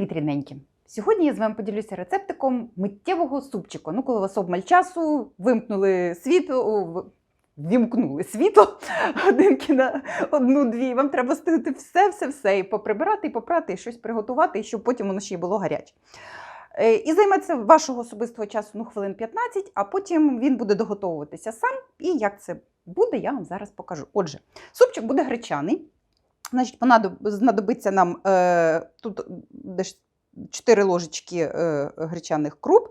Привіт, рідненькі! Сьогодні я з вами поділюся рецептиком миттєвого супчику. Ну, коли вас обмаль часу, вимкнули світло, о, в- вімкнули світло годинки на одну-дві. Вам треба встигнути все, все, все і поприбирати, і попрати, і щось приготувати, і щоб потім воно ще й було гаряче. Е, І займеться вашого особистого часу ну, хвилин 15, а потім він буде доготовуватися сам. І як це буде, я вам зараз покажу. Отже, супчик буде гречаний. Значить, знадобиться нам е, тут десь 4 ложечки е, гречаних круп,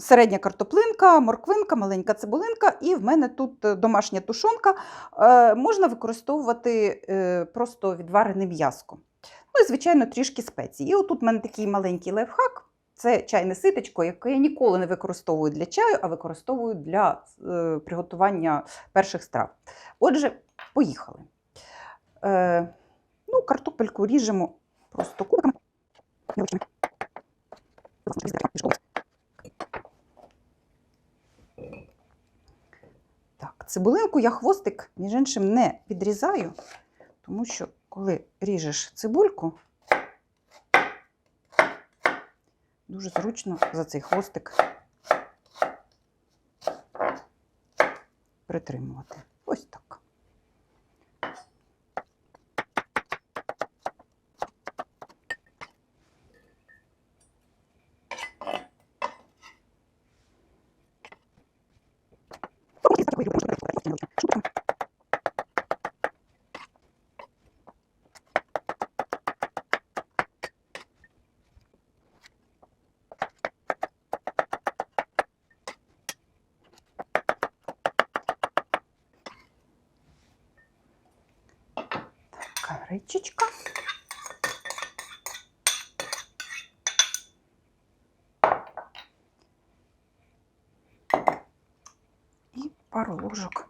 середня картоплинка, морквинка, маленька цибулинка, і в мене тут е, домашня тушонка. Е, можна використовувати е, просто відварене м'язко. Ну і, звичайно, трішки спецій. І отут в мене такий маленький лайфхак. Це чайне ситечко, яке я ніколи не використовую для чаю, а використовую для е, приготування перших страв. Отже, поїхали. Е, ну, картопельку ріжемо просто кубиками. Так, цибулинку я хвостик, між іншим, не відрізаю, тому що коли ріжеш цибульку, дуже зручно за цей хвостик притримувати. Ось так. Гречечка. и пару ложек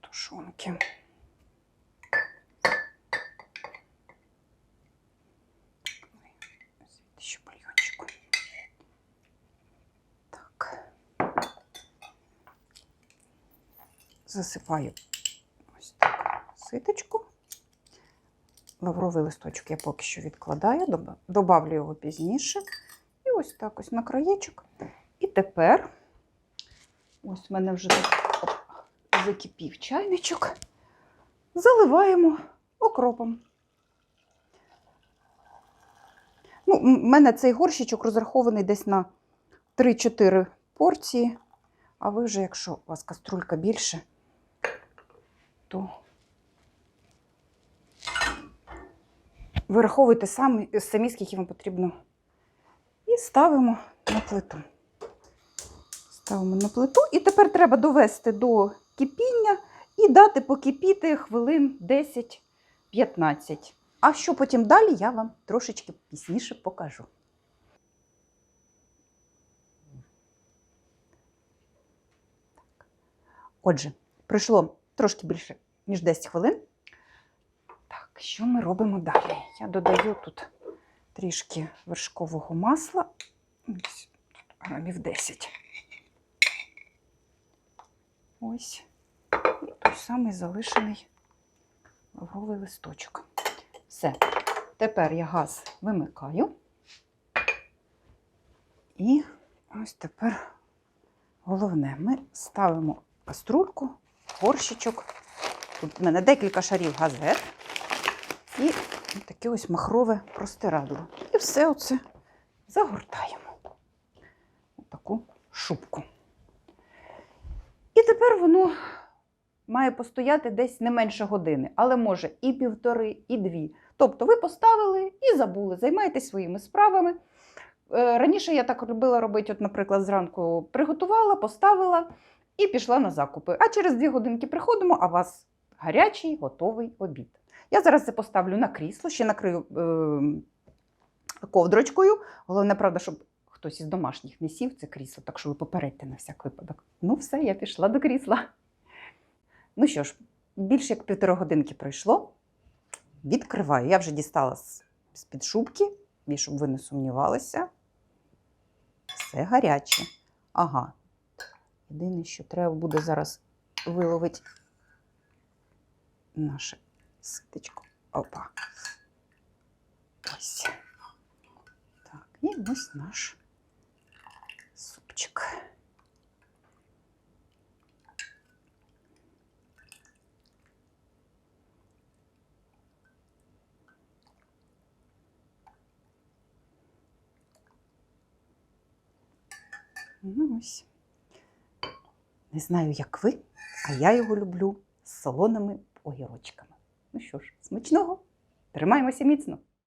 тушенки. Засыпаю. Ситочку. Лавровий листочок я поки що відкладаю, доба- добавлю його пізніше. І ось так ось на краєчок. І тепер, ось в мене вже закипів чайничок. Заливаємо окропом. Ну, У мене цей горщичок розрахований десь на 3-4 порції. А ви вже, якщо у вас каструлька більше, то вираховуйте самі, самі, скільки вам потрібно. І ставимо на плиту. Ставимо на плиту. І тепер треба довести до кипіння і дати покипіти хвилин 10-15. А що потім далі, я вам трошечки пізніше покажу. Отже, пройшло трошки більше, ніж 10 хвилин. Так, що ми робимо далі? Я додаю тут трішки вершкового масла. Грамів 10. Ось. І той самий залишений лавровий листочок. Все. Тепер я газ вимикаю. І ось тепер головне, ми ставимо каструльку, горщичок. Тут в мене декілька шарів газет таке ось махрове простирадло. І все оце загортаємо у таку шубку. І тепер воно має постояти десь не менше години, але може і півтори, і дві. Тобто ви поставили і забули, займайтесь своїми справами. Е, Раніше я так любила робити, от, наприклад, зранку приготувала, поставила і пішла на закупи. А через дві годинки приходимо, а у вас гарячий готовий обід. Я зараз це поставлю на крісло, ще накрию е, ковдрочкою. Головне, правда, щоб хтось із домашніх не сів це крісло, так що ви попередьте на всяк випадок. Ну, все, я пішла до крісла. Ну що ж, більше як півтори годинки пройшло. Відкриваю. Я вже дістала з-під шубки, і щоб ви не сумнівалися. Все гаряче. Ага. Єдине, що треба буде зараз виловити наше ситечко. Опа. Ось. Так, і ось наш супчик. Ну, ось. Не знаю, як ви, а я його люблю з солоними огірочками. Ну що ж, смачного, тримаємося міцно.